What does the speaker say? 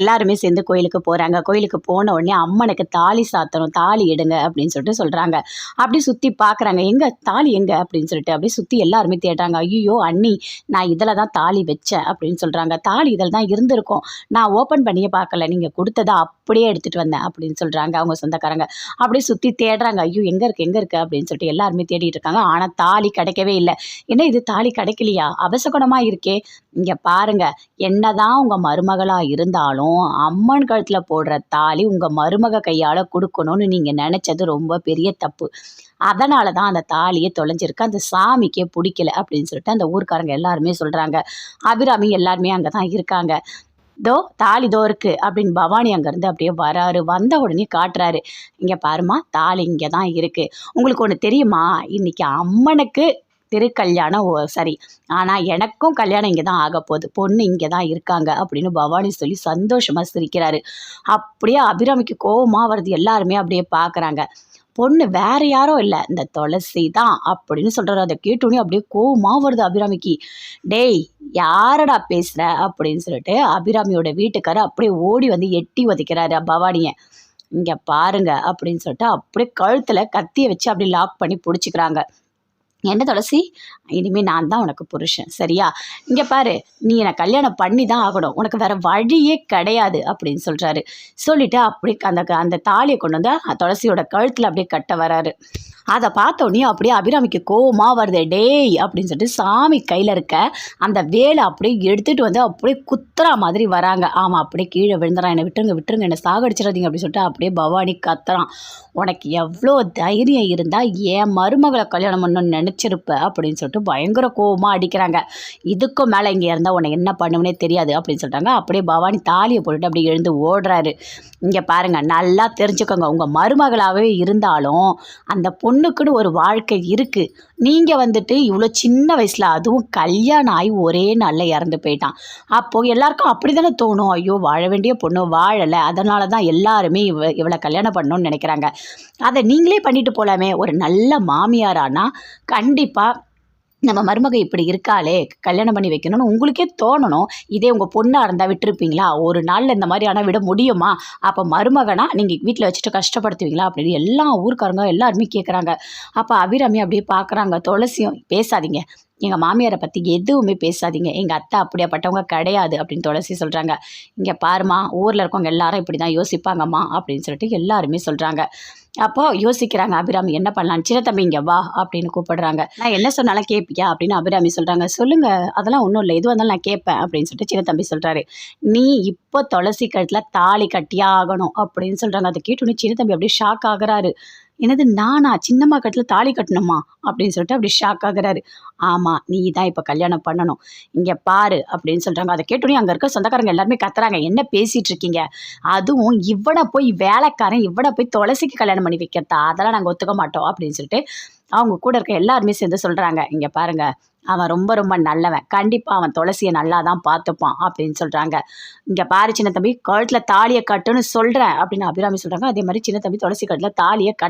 எல்லாருமே சேர்ந்து கோயிலுக்கு போகிறாங்க கோயிலுக்கு போன உடனே அம்மனுக்கு தாலி சாத்தணும் தாலி எடுங்க அப்படின்னு சொல்லிட்டு சொல்கிறாங்க அப்படி சுற்றி பார்க்குறாங்க எங்கே? தாலி எங்கே? அப்படின்னு சொல்லிட்டு அப்படியே சுற்றி எல்லாருமே தேடுறாங்க. ஐயோ அண்ணி நான் இதில் தான் தாலி வச்சேன் அப்படின்னு சொல்கிறாங்க தாலி இதில் தான் இருந்திருக்கும். நான் ஓப்பன் பண்ணியே பார்க்கல. நீங்கள் கொடுத்ததை அப்படியே எடுத்துகிட்டு வந்தேன் அப்படின்னு சொல்கிறாங்க அவங்க சொந்தக்காரங்க. அப்படியே சுற்றி தேடுறாங்க. ஐயோ எங்கே இருக்குது எங்கே இருக்குது அப்படின்னு சொல்லிட்டு எல்லாருமே தேடிட்டு இருக்காங்க. ஆனால் தாலி கிடைக்கவே இல்லை. என்ன இது? தாலி கிடைக்கலையா? அபசகுணமாக இருக்கே. இங்கே பாருங்க. என்னதான் உங்கள் மருமகளாக இருந்தாலும் அம்மன் கழுத்தில் போடுற தாலி உங்கள் மருமக கையால் கொடுக்கணும்னு நீங்கள் நினச்சது ரொம்ப பெரிய தப்பு. அதனால தான் அந்த தாலியை தொலைஞ்சிருக்கு. அந்த சாமிக்கே பிடிக்கல அப்படின்னு சொல்லிட்டு அந்த ஊர்க்காரங்க எல்லாருமே சொல்கிறாங்க அபிராமி எல்லாருமே அங்கே தான் இருக்காங்க. தோ தாலி தோ இருக்கு அப்படின்னு பவானி அங்கேருந்து அப்படியே வராரு. வந்த உடனே காட்டுறாரு. இங்கே பாருமா தாலி இங்கே தான் இருக்குது உங்களுக்கு ஒன்று தெரியுமா? இன்னைக்கு அம்மனுக்கு திருக்கல்யாணம் ஓ சரி. ஆனால் எனக்கும் கல்யாணம் இங்கே தான் ஆக போகுது. பொண்ணு இங்கே தான் இருக்காங்க அப்படின்னு பவானி சொல்லி சந்தோஷமாக சிரிக்கிறாரு. அப்படியே அபிராமிக்கு கோபமாக வருது. எல்லாருமே அப்படியே பார்க்குறாங்க பொண்ணு வேற யாரும் இல்லை. இந்த துளசி தான் அப்படின்னு சொல்கிறாரு அதை கேட்டோன்னே அப்படியே கோவமாக வருது அபிராமிக்கு. டேய் யாரடா பேசுகிற அப்படின்னு சொல்லிட்டு அபிராமியோட வீட்டுக்காரர் அப்படியே ஓடி வந்து எட்டி உதைக்கிறாரு பவானியை. இங்கே பாருங்க அப்படின்னு சொல்லிட்டு அப்படியே கழுத்தில் கத்தியை வச்சு அப்படியே லாக் பண்ணி பிடிச்சிக்கிறாங்க. என்ன துளசி? இனிமேல் நான் தான் உனக்கு புருஷன் சரியா? இங்கே பாரு நீ என்னை கல்யாணம் பண்ணி தான் ஆகணும். உனக்கு வேறு வழியே கிடையாது அப்படின்னு சொல்கிறாரு சொல்லிவிட்டு அப்படி அந்த அந்த தாலியை கொண்டு வந்து துளசியோட கழுத்தில் அப்படியே கட்ட வராரு. அதை பார்த்தோன்னே அப்படியே அபிராமிக்கு கோவமாக வருது டேய் அப்படின்னு சொல்லிட்டு சாமி கையில் இருக்க அந்த வேலை அப்படியே எடுத்துகிட்டு வந்து அப்படியே குத்துறா மாதிரி வராங்க. ஆமாம் அப்படியே கீழே விழுந்துறான் என்னை விட்டுருங்க விட்டுருங்க என்னை சாகடிச்சிடாதீங்க அப்படின்னு சொல்லிட்டு அப்படியே பவானி கத்துறான். உனக்கு எவ்வளோ தைரியம் இருந்தால் என் மருமகளை கல்யாணம் பண்ணணும்னு நினச்சிருப்ப அப்படின்னு சொல்லிட்டு பயங்கர கோவமாக அடிக்கிறாங்க. இதுக்கும் மேலே இங்கே இருந்தால் உனக்கு என்ன பண்ணுவனே தெரியாது அப்படின்னு சொல்லிட்டாங்க. அப்படியே பவானி தாலியை போட்டுட்டு அப்படியே எழுந்து ஓடுறாரு. இங்கே பாருங்கள் நல்லா தெரிஞ்சுக்கோங்க. உங்கள் மருமகளாகவே இருந்தாலும் அந்த பொண்ணு பொண்ணுக்குன்னு ஒரு வாழ்க்கை இருக்குது நீங்கள் வந்துட்டு இவ்வளோ சின்ன வயசில் அதுவும் கல்யாணம் ஆகி ஒரே நாளில் இறந்து போயிட்டான். அப்போது எல்லாருக்கும் அப்படி தானே தோணும். ஐயோ வாழ வேண்டிய பொண்ணு வாழலை. அதனால தான் எல்லாருமே இவ இவளை கல்யாணம் பண்ணணும்னு நினைக்கிறாங்க. அதை நீங்களே பண்ணிட்டு போகலாமே ஒரு நல்ல மாமியாரானா கண்டிப்பாக நம்ம மருமக இப்படி இருக்காளே கல்யாணம் பண்ணி வைக்கணும்னு உங்களுக்கே தோணணும். இதே உங்கள் பொண்ணாக இருந்தால் விட்டுருப்பீங்களா? ஒரு நாளில் இந்த மாதிரி ஆனால் விட முடியுமா? அப்போ மருமகனா நீங்கள் வீட்டில் வச்சுட்டு கஷ்டப்படுத்துவீங்களா? அப்படின்னு எல்லா ஊருக்காரங்க எல்லாருமே கேட்குறாங்க அப்போ அபிராமி அப்படியே பார்க்குறாங்க துளசியும் பேசாதீங்க. எங்கள் மாமியாரை பற்றி எதுவுமே பேசாதீங்க. எங்கள் அத்தை அப்படியாப்பட்டவங்க கிடையாது அப்படின்னு துளசி சொல்கிறாங்க இங்கே பாருமா ஊரில் இருக்கவங்க எல்லாரும் இப்படி தான் யோசிப்பாங்கம்மா அப்படின்னு சொல்லிட்டு எல்லாருமே சொல்கிறாங்க அப்போ யோசிக்கிறாங்க அபிராமி என்ன பண்ணலாம்? சின்ன தம்பி இங்கே வா அப்படின்னு கூப்பிடுறாங்க. நான் என்ன சொன்னாலும் கேட்பியா அப்படின்னு அபிராமி சொல்கிறாங்க சொல்லுங்கள் அதெல்லாம் ஒன்றும் இல்லை. எதுவாக இருந்தாலும் நான் கேட்பேன் அப்படின்னு சொல்லிட்டு சின்ன தம்பி சொல்கிறாரு நீ இப்போ துளசி கழுத்தில் தாலி கட்டியே ஆகணும் அப்படின்னு சொல்கிறாங்க அதை கேட்டோன்னே சின்ன தம்பி அப்படியே ஷாக் ஆகுறாரு. என்னது நானா? சின்னம்மா கட்டில் தாலி கட்டணுமா? அப்படின்னு சொல்லிட்டு அப்படி ஷாக் ஆகுறாரு. ஆமாம் நீ தான் இப்போ கல்யாணம் பண்ணணும். இங்கே பாரு அப்படின்னு சொல்கிறாங்க அதை கேட்டோடனே அங்கே இருக்க சொந்தக்காரங்க எல்லாருமே கத்துறாங்க. என்ன பேசிகிட்டு இருக்கீங்க? அதுவும் இவனை போய் வேலைக்காரன் இவனை போய் துளசிக்கு கல்யாணம் பண்ணி வைக்கிறதா? அதெல்லாம் நாங்கள் ஒத்துக்க மாட்டோம் அப்படின்னு சொல்லிட்டு அவங்க கூட இருக்க எல்லாருமே சேர்ந்து சொல்கிறாங்க இங்கே பாருங்கள் அவன் ரொம்ப ரொம்ப நல்லவன். கண்டிப்பாக அவன் துளசியை நல்லா தான் பார்த்துப்பான் அப்படின்னு சொல்கிறாங்க இங்கே பாரு சின்ன தம்பி கழுத்தில் தாலியை கட்டுன்னு சொல்கிறேன் அப்படின்னு அபிராமி சொல்கிறாங்க அதே மாதிரி சின்ன தம்பி துளசி கழுத்தில் தாலியை கட்